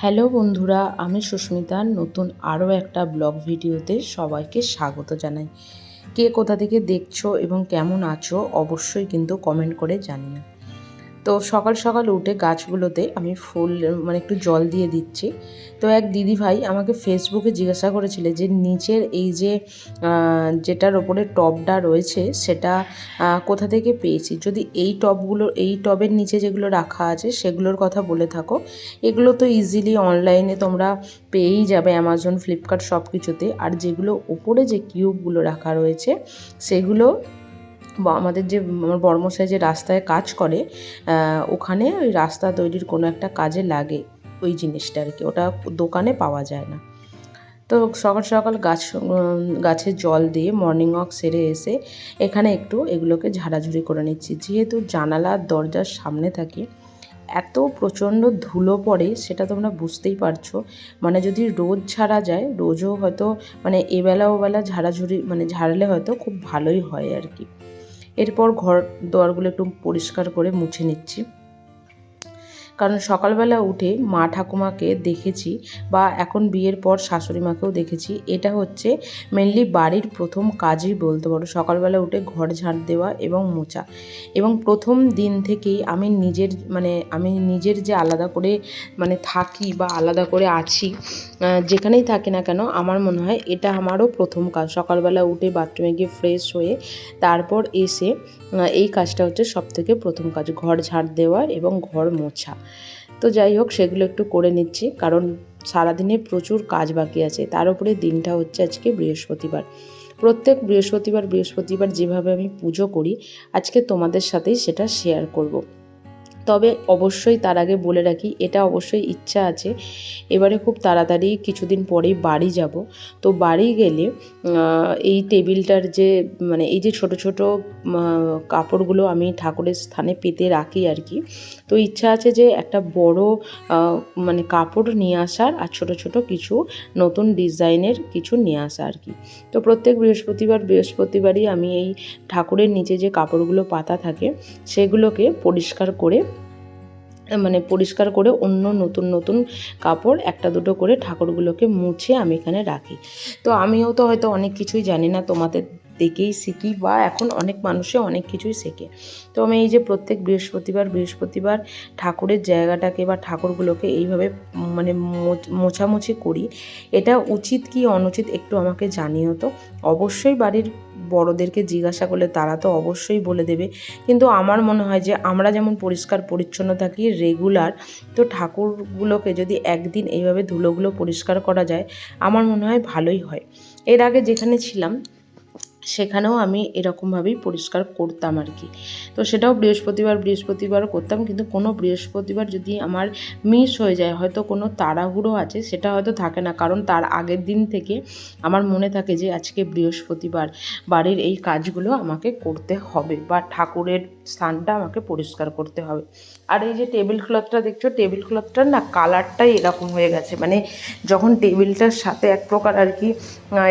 Hello বন্ধুরা, আমি সুস্মিতা। নতুন আরও একটা ব্লগ ভিডিওতে সবাইকে স্বাগত জানাই। কে কোথা থেকে দেখছ এবং কেমন আছো অবশ্যই কিন্তু কমেন্ট করে জানিও। তো সকাল সকাল উঠে গাছগুলোতে আমি ফুল মানে একটু জল দিয়ে দিচ্ছি। তো এক দিদি ভাই আমাকে ফেসবুকে জিজ্ঞাসা করেছিলে যে নিচের এই যে যেটার ওপরে টবটা রয়েছে সেটা কোথা থেকে পেয়েছি? যদি এই টবগুলো, এই টবের নিচে যেগুলো রাখা আছে সেগুলোর কথা বলে থাকো। এগুলো তো ইজিলি অনলাইনে তোমরা পেয়েই যাবে অ্যামাজন ফ্লিপকার্ট সব কিছুতে আর যেগুলো ওপরে যে কিউবগুলো রাখা রয়েছে সেগুলো আমাদের যে আমার বর্মশাই যে রাস্তায় কাজ করে ওখানে ওই রাস্তা তৈরির কোনো একটা কাজে লাগে ওই জিনিসটা আর কি। ওটা দোকানে পাওয়া যায় না। তো সকাল সকাল গাছ গাছে জল দিয়ে মর্নিং ওয়াক সেরে এসে এখানে একটু এগুলোকে ঝাড়াঝুড়ি করে নিচ্ছি। যেহেতু জানালার দরজার সামনে থাকি, এত প্রচণ্ড ধুলো পড়ে সেটা তোমরা বুঝতেই পারছ। মানে যদি রোজ ঝাড়া যায়, রোজও হয়তো মানে এবেলা ওবেলা ঝাড়াঝুড়ি মানে ঝাড়লে হয়তো খুব ভালোই হয় আর কি। এরপর ঘর দোয়ারগুলো একটু পরিষ্কার করে মুছে নিচ্ছি। কারণ সকালবেলা উঠে মা ঠাকুমাকে দেখেছি বা এখন বিয়ের পর শাশুড়ি মাকেও দেখেছি। এটা হচ্ছে মেনলি বাড়ির প্রথম কাজই বলতে পারো। সকালবেলা উঠে ঘর ঝাড় দেওয়া এবং মোচা এবং প্রথম দিন থেকেই আমি নিজের মানে আমি নিজের যে আলাদা করে মানে থাকি বা আলাদা করে আছি যেখানেই থাকি না কেন আমার মনে হয় এটা আমারও প্রথম কাজ। সকালবেলা উঠে বাথরুমে গিয়ে ফ্রেশ হয়ে তারপর এসে এই কাজটা হচ্ছে সব থেকে প্রথম কাজ। ঘর ঝাড় দেওয়া এবং ঘর মোছা। তো যাই হোক, সেগুলো একটু করে নিচ্ছি, কারণ সারাদিনে প্রচুর কাজ বাকি আছে তার উপরে দিনটা হচ্ছে আজকে বৃহস্পতিবার প্রত্যেক বৃহস্পতিবার বৃহস্পতিবার যেভাবে আমি পুজো করি, আজকে তোমাদের সাথেই সেটা শেয়ার করব। তবে অবশ্যই তার আগে বলে রাখি, এটা অবশ্যই ইচ্ছা আছে। এবারে খুব তাড়াতাড়ি কিছুদিন পরেই বাড়ি যাব। তো বাড়ি গেলে এই টেবিলটার যে মানে এই যে ছোট ছোট কাপড়গুলো আমি ঠাকুরের স্থানে পেতে রাখি আর কি, তো ইচ্ছা আছে যে একটা বড় মানে কাপড় নিয়ে আসার আর ছোট ছোট কিছু নতুন ডিজাইনের কিছু নিয়ে আসা আর কি। তো প্রত্যেক বৃহস্পতিবার, বৃহস্পতিবারই আমি এই ঠাকুরের নিচে যে কাপড়গুলো পাতা থাকে, সেগুলোকে পরিষ্কার করে মানে পরিষ্কার করে অন্য নতুন নতুন কাপড় একটা দুটো করে ঠাকুরগুলোকে মুছে আমি এখানে রাখি। তো আমিও তো হয়তো অনেক কিছুই জানি না তোমাদের দেখেই শিখি বা এখন অনেক মানুষে অনেক কিছুই শেখে। তো আমি এই যে প্রত্যেক বৃহস্পতিবার বৃহস্পতিবার ঠাকুরের জায়গাটাকে বা ঠাকুরগুলোকে এইভাবে মানে মোছামুছি করি। এটা উচিত কি অনুচিত একটু আমাকে জানিও তো। অবশ্যই বাড়ির বড়দেরকে জিজ্ঞাসা করলে তারা তো অবশ্যই বলে দেবে। কিন্তু আমার মনে হয় যে আমরা যেমন পরিষ্কার পরিচ্ছন্ন থাকি, রেগুলার, তো ঠাকুরগুলোকে যদি একদিন এইভাবে ধুলোগুলো পরিষ্কার করা যায়, আমার মনে হয় ভালোই হয়। এর আগে যেখানে ছিলাম সেখানেও আমি এরকমভাবেই পরিষ্কার করতাম আর কি। তো সেটাও বৃহস্পতিবার বৃহস্পতিবার করতাম, কিন্তু কোনো বৃহস্পতিবার যদি আমার মিস হয়ে যায়, হয়তো কোনো তাড়াহুড়ো আছে, সেটা হয়তো থাকে না। কারণ তার আগের দিন থেকে আমার মনে থাকে যে, আজকে বৃহস্পতিবার, বাড়ির এই কাজগুলো আমাকে করতে হবে বা ঠাকুরের স্থানটা আমাকে পরিষ্কার করতে হবে। আর এই যে টেবিল ক্লথটা দেখছ টেবিল ক্লথটার না কালারটাই এরকম হয়ে গেছে। মানে যখন টেবিলটার সাথে এক প্রকার আর কি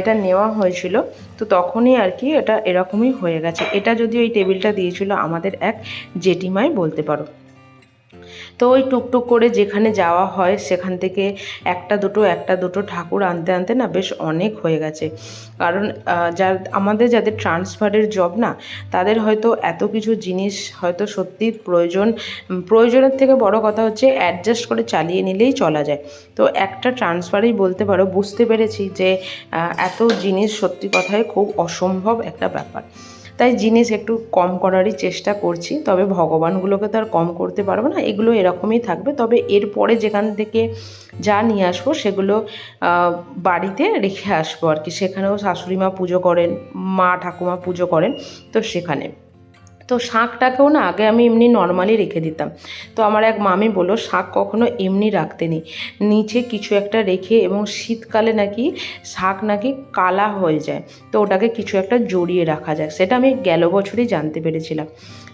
এটা নেওয়া হয়েছিল, তো তখনই আর কি এটা এরকমই হয়ে গেছে। এটা যদি ওই টেবিলটা দিয়েছিল আমাদের এক জেঠিমাই বলতে পারো। তো ওই টুকটুক করে যেখানে যাওয়া হয় সেখান থেকে একটা দুটো একটা দুটো ঠাকুর আনতে আনতে না বেশ অনেক হয়ে গেছে। কারণ যার আমাদের যাদের ট্রান্সফারের জব না, তাদের হয়তো এত কিছু জিনিস হয়তো সত্যি প্রয়োজন প্রয়োজনের থেকে বড় কথা হচ্ছে অ্যাডজাস্ট করে চালিয়ে নিলেই চলা যায়। তো একটা ট্রান্সফারেই বলতে পারো, বুঝতে পেরেছি যে এত জিনিস সত্যি কথায় খুব অসম্ভব একটা ব্যাপার। তাই জিনিস একটু কম করারই চেষ্টা করছি। তবে ভগবানগুলোকে তো আর কম করতে পারব না, এগুলো এরকমই থাকবে। তবে এরপরে যেখান থেকে যা নিয়ে আসব সেগুলো বাড়িতে রেখে আসব আর কি। সেখানেও শাশুড়ি মা পুজো করেন, মা ঠাকুমা পুজো করেন, তো সেখানে। তো শাঁখটাকেও না আগে আমি এমনি নর্মালি রেখে দিতাম। তো আমার এক মামি বলল শাঁখ কখনো এমনি রাখতে নেই। নিচে কিছু একটা রেখে এবং শীতকালে নাকি শাঁখ নাকি কালা হয়ে যায়। তো ওটাকে কিছু একটা জড়িয়ে রাখা যায়। সেটা আমি গেল বছরই জানতে পেরেছিলাম।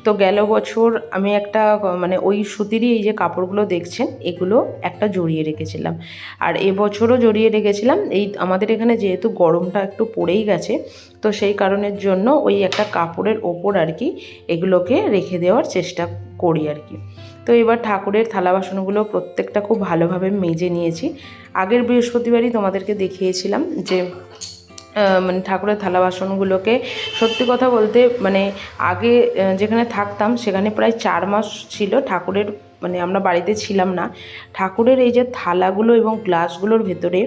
তো গেল বছর আমি একটা মানে ওই সুতিরই এই যে কাপড়গুলো দেখছেন, এগুলো একটা জড়িয়ে রেখেছিলাম। আর এবছরও জড়িয়ে রেখেছিলাম। এই আমাদের এখানে যেহেতু গরমটা একটু পড়েই গেছে, তো সেই কারণের জন্য ওই একটা কাপড়ের ওপর আর কি এগুলোকে রেখে দেওয়ার চেষ্টা করি আর কি। তো এবার ঠাকুরের থালা বাসনগুলো প্রত্যেকটা খুব ভালোভাবে মেজে নিয়েছি। আগের বৃহস্পতিবারই তোমাদেরকে দেখিয়েছিলাম যে মানে ঠাকুরের থালা বাসনগুলোকে সত্যি কথা বলতে মানে আগে যেখানে থাকতাম সেখানে প্রায় চার মাস ছিল ঠাকুরের মানে আমরা বাড়িতে ছিলাম না। ঠাকুরের এই যে থালাগুলো এবং গ্লাসগুলোর ভেতরে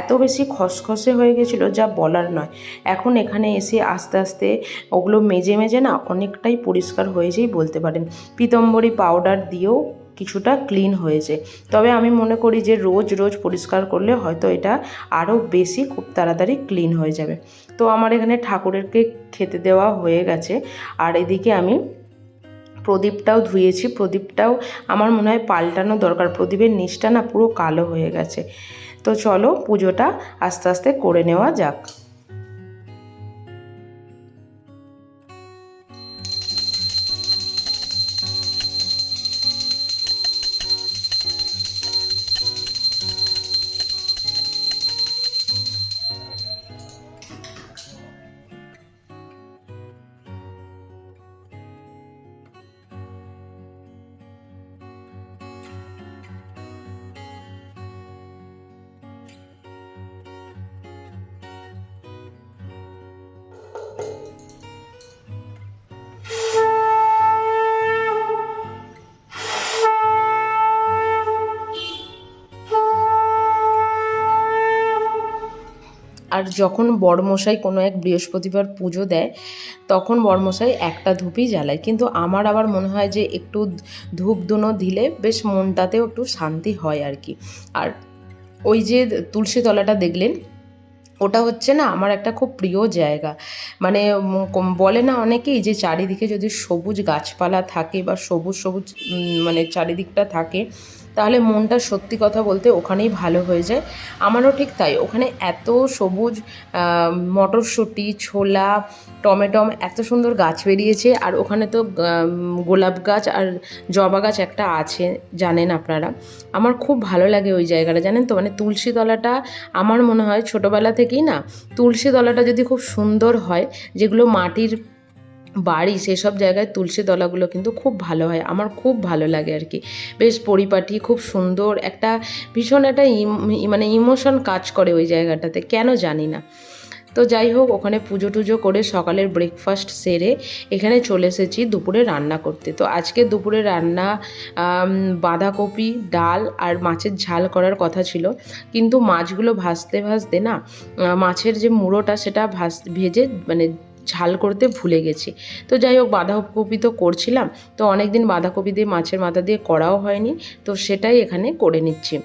এত বেশি খসখসে হয়ে গেছিল যা বলার নয়। এখন এখানে এসে আস্তে আস্তে ওগুলো মেজে মেজে না অনেকটাই পরিষ্কার হয়েছেই বলতে পারেন। পিতম্বরী পাউডার দিয়েও কিছুটা ক্লিন হয়েছে তবে আমি মনে করি যে রোজ রোজ পরিষ্কার করলে হয়তো এটা আরও বেশি খুব তাড়াতাড়ি ক্লিন হয়ে যাবে। তো আমার এখানে ঠাকুরেরকে খেতে দেওয়া হয়ে গেছে। আর এদিকে আমি প্রদীপটাও ধুয়েছি। প্রদীপটাও আমার মনে হয় পাল্টানো দরকার। প্রদীপের নিচটা না পুরো কালো হয়ে গেছে। তো চলো পুজোটা আস্তে আস্তে করে নেওয়া যাক। আর যখন বড়মশাই কোনো এক বৃহস্পতিবার পুজো দেয়, তখন বড়মশাই একটা ধূপই জ্বালায়। কিন্তু আমার আবার মনে হয় যে একটু ধূপ দুনো দিলে বেশ মনটাতেও একটু শান্তি হয় আর কি। আর ওই যে তুলসী তলাটা দেখলেন, ওটা হচ্ছে না আমার একটা খুব প্রিয় জায়গা। মানে বলে না অনেকেই যে চারিদিকে যদি সবুজ গাছপালা থাকে বা সবুজ সবুজ মানে চারিদিকটা থাকে তাহলে মনটা সত্যি কথা বলতে ওখানেই ভালো হয়ে যায়। আমারও ঠিক তাই। ওখানে এত সবুজ মটরশুঁটি, ছোলা, টমেটম এত সুন্দর গাছ বেরিয়েছে। আর ওখানে তো গোলাপ গাছ আর জবা গাছ একটা আছে, জানেন আপনারা। আমার খুব ভালো লাগে ওই জায়গাটা, জানেন তো? মানে তুলসী তলাটা আমার মনে হয় ছোটোবেলা থেকেই না, তুলসী তলাটা যদি খুব সুন্দর হয়, যেগুলো মাটির বাড়ি সেসব জায়গায় তুলসী দলাগুলো কিন্তু খুব ভালো হয়। আমার খুব ভালো লাগে আর কি। বেশ পরিপাটি, খুব সুন্দর, একটা ভীষণ একটা মানে ইমোশন কাজ করে ওই জায়গাটাতে, কেন জানি না। তো যাই হোক, ওখানে পুজো টুজো করে সকালের ব্রেকফাস্ট সেরে এখানে চলে এসেছি দুপুরে রান্না করতে। তো আজকে দুপুরে রান্না বাঁধাকপি, ডাল আর মাছের ঝাল করার কথা ছিল। কিন্তু মাছগুলো ভাজতে ভাজতে না মাছের যে মুড়োটা সেটা ভাজ, ভেজে মানে ঝাল করতে ভুলে গেছি। তো যাই হোক, বাঁধাকপি তো করছিলাম। তো অনেক দিন বাঁধাকপি দিয়ে, মাছের মাথা দিয়ে করাও হয়নি। তো সেটাই এখানে করে নিচ্ছি।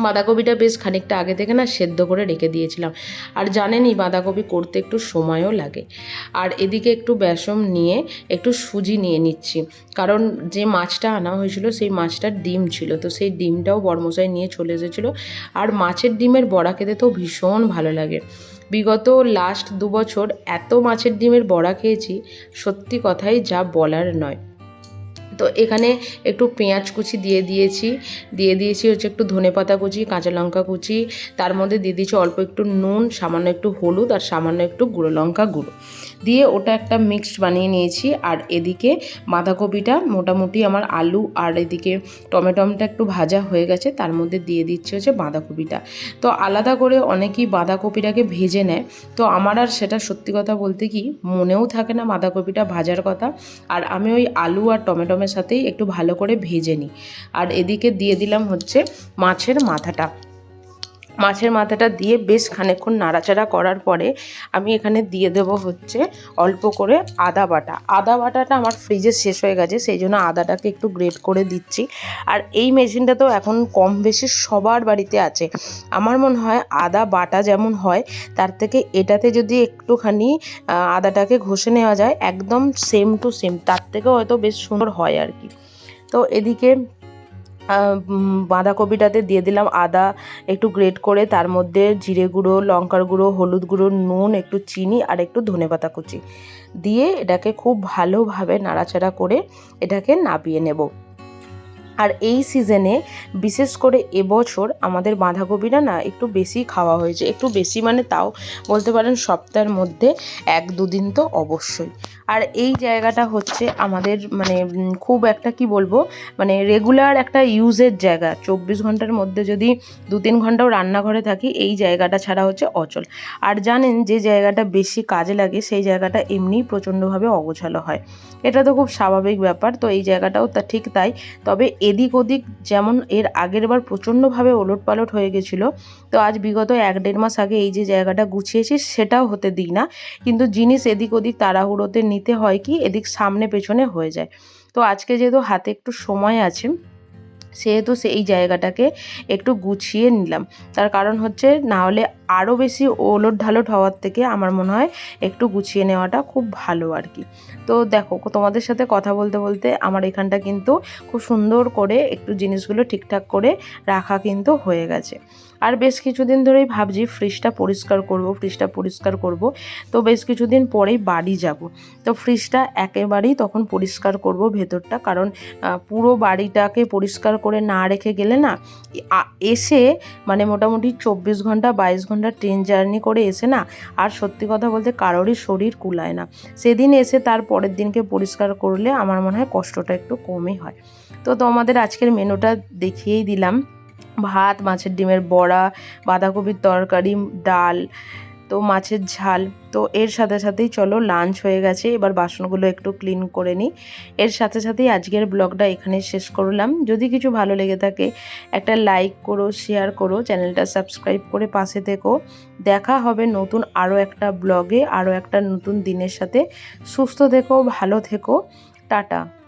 বাঁধাকপিটা বেশ খানিকটা আগে থেকে না সেদ্ধ করে রেখে দিয়েছিলাম। আর জানেনই, বাঁধাকপি করতে একটু সময়ও লাগে। আর এদিকে একটু বেসম নিয়ে একটু সুজি নিয়ে নিচ্ছি। কারণ যে মাছটা আনা হয়েছিল, সেই মাছটার ডিম ছিল। তো সেই ডিমটাও বর্মশাই নিয়ে চলে এসেছিল। আর মাছের ডিমের বড়া খেতে তো ভীষণ ভালো লাগে। বিগত লাস্ট দু বছর এত মাছের ডিমের বড়া খেয়েছি, সত্যি কথাই যা বলার নয়। তো এখানে একটু পেঁয়াজ কুচি দিয়ে দিয়েছি দিয়ে দিয়েছি হচ্ছে একটু ধনে পাতা কুচি, কাঁচা লঙ্কা কুচি, তার মধ্যে দিয়ে দিয়েছি অল্প একটু নুন, সামান্য একটু হলুদ আর সামান্য একটু গুঁড়ো লঙ্কা গুঁড়ো। দিয়ে ওটা একটা মিক্সড বানিয়ে নিয়েছি। আর এদিকে বাঁধাকপিটা মোটামুটি আমার আলু আর এদিকে টমেটোমটা একটু ভাজা হয়ে গেছে, তার মধ্যে দিয়ে দিচ্ছে হচ্ছে বাঁধাকপিটা। তো আলাদা করে অনেকেই বাঁধাকপিটাকে ভেজে নেয়। তো আমার আর সেটা সত্যি কথা বলতে কি, মনেও থাকে না বাঁধাকপিটা ভাজার কথা। আর আমি ওই আলু আর টমেটোমের সাথেই একটু ভালো করে ভেজে নিই। আর এদিকে দিয়ে দিলাম হচ্ছে মাছের মাথাটা। মাছের মাথাটা দিয়ে বেশ খানিকক্ষণ নাড়াচাড়া করার পরে আমি এখানে দিয়ে দেবো হচ্ছে অল্প করে আদা বাটা। আদা বাটাটা আমার ফ্রিজে শেষ হয়ে গেছে, সেই জন্য আদাটাকে একটু গ্রেট করে দিচ্ছি। আর এই মেশিনটা তো এখন কম বেশি সবার বাড়িতে আছে। আমার মনে হয় আদা বাটা যেমন হয়, তার থেকে এটাতে যদি একটুখানি আদাটাকে ঘষে নেওয়া যায়, একদম সেম টু সেম তার থেকেও হয়তো বেশ সুন্দর হয় আর কি। তো এদিকে বাঁধাকপিটাতে দিয়ে দিলাম আদা একটু গ্রেট করে, তার মধ্যে জিরে গুঁড়ো, লঙ্কার গুঁড়ো, হলুদ গুঁড়ো, নুন, একটু চিনি আর একটু ধনে পাতা কুচি। দিয়ে এটাকে খুব ভালোভাবে নাড়াচাড়া করে এটাকে নাবিয়ে নেব। আর এই সিজনে বিশেষ করে এবছর আমাদের বাঁধাকপিটা না একটু বেশি খাওয়া হয়েছে। একটু বেশি মানে তাও বলতে পারেন সপ্তাহের মধ্যে এক দুদিন তো অবশ্যই। আর এই জায়গাটা হচ্ছে আমাদের মানে খুব একটা কি বলব মানে রেগুলার একটা ইউজের জায়গা। চব্বিশ ঘণ্টার মধ্যে যদি দু তিন ঘন্টাও রান্নাঘরে থাকি, এই জায়গাটা ছাড়া হচ্ছে অচল। আর জানেন যে জায়গাটা বেশি কাজে লাগে, সেই জায়গাটা এমনিই প্রচণ্ডভাবে অগোছালো হয়। এটা তো খুব স্বাভাবিক ব্যাপার, তো এই জায়গাটাও তা ঠিক তাই। তবে এদিক ওদিক যেমন এর আগের বার প্রচণ্ডভাবে ওলট পালট হয়ে গেছিল, তো আজ বিগত এক দেড় মাস আগে এই যে জায়গাটা গুছিয়েছি সেটাও হতে দিই না। কিন্তু জিনিস এদিক ওদিক তাড়াহুড়োতে নিতে হয় কি, এদিক সামনে পেছনে হয়ে যায়। তো আজকে যেহেতু হাতে একটু সময় আছে, সেহেতু সেই জায়গাটাকে একটু গুছিয়ে নিলাম। তার কারণ হচ্ছে না হলে আরও বেশি ওলট ঢালট হওয়ার থেকে আমার মনে হয় একটু গুছিয়ে নেওয়াটা খুব ভালো আর কি। তো দেখো, তোমাদের সাথে কথা বলতে বলতে আমার এখানটা কিন্তু খুব সুন্দর করে একটু জিনিসগুলো ঠিকঠাক করে রাখা কিন্তু হয়ে গেছে। আর বেশ কিছুদিন ধরেই ভাবছি ফ্রিজটা পরিষ্কার করব ফ্রিজটা পরিষ্কার করব। তো বেশ কিছুদিন পরেই বাড়ি যাব। তো ফ্রিজটা একেবারেই তখন পরিষ্কার করব ভেতরটা, কারণ পুরো বাড়িটাকে পরিষ্কার করে না রেখে গেলে না এসে মানে মোটামুটি চব্বিশ ঘণ্টা, বাইশ ঘণ্টা ট্রেন জার্নি করে এসে না, আর সত্যি কথা বলতে কারোরই শরীর কুলায় না। সেদিন এসে তার পরের দিনকে পরিষ্কার করলে আমার মনে হয় কষ্টটা একটু কমই হয়। তো তোমাদের আজকের মেনুটা দেখিয়েই দিলাম। ভাত, মাছের ডিমের বড়া, বাঁধাকপির তরকারি, ডাল তো মাছের ঝাল। তো এর সাথে সাথেই চলো লাঞ্চ হয়ে গেছে। এবার বাসনগুলো একটু ক্লিন করে নিই। এর সাথে সাথেই আজকের ব্লগটা এখানে শেষ করলাম। যদি কিছু ভালো লেগে থাকে, একটা লাইক করো শেয়ার করো, চ্যানেলটা সাবস্ক্রাইব করে পাশে থেকো। দেখা হবে নতুন আরও একটা ব্লগে আরও একটা নতুন দিনের সাথে। সুস্থ থেকো, ভালো থেকো। টাটা।